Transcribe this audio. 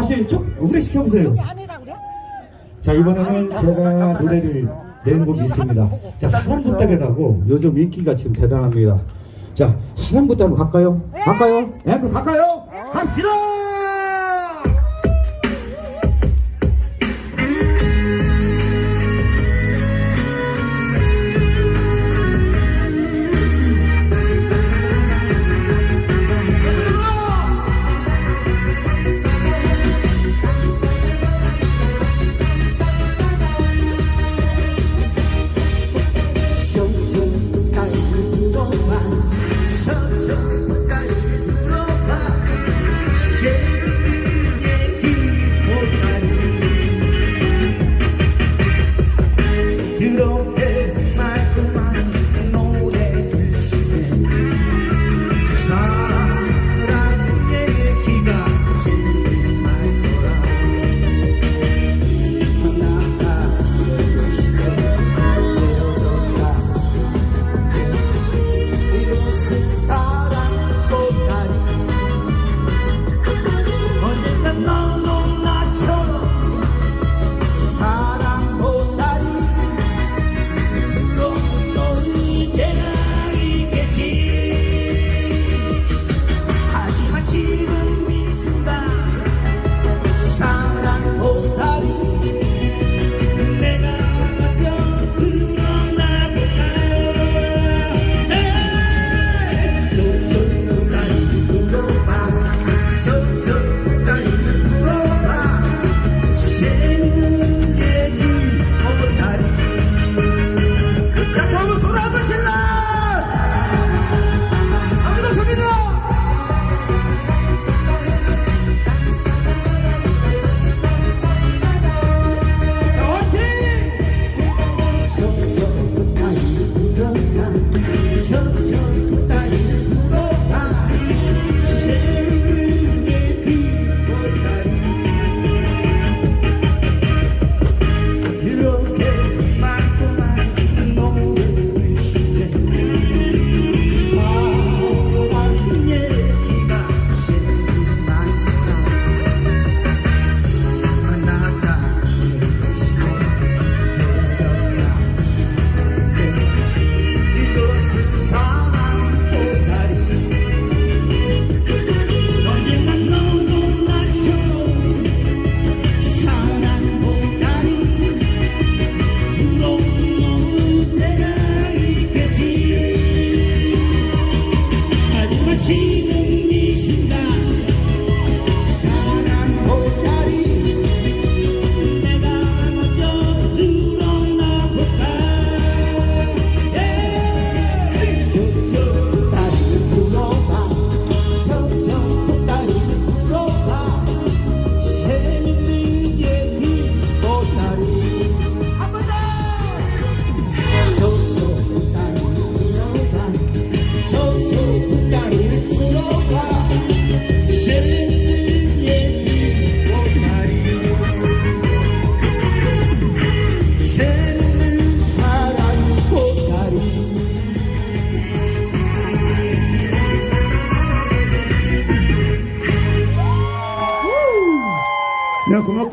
다시 쭉 우리 시켜보세요. 자 이번에는 제가 노래를 낸 곡이 있습니다. 자 사랑부탁이라고 요즘 인기가 지금 대단합니다. 자 사랑부탁 한번 갈까요? 갈까요? 네 그럼 갈까요? 갑시다. branco, meu corpo.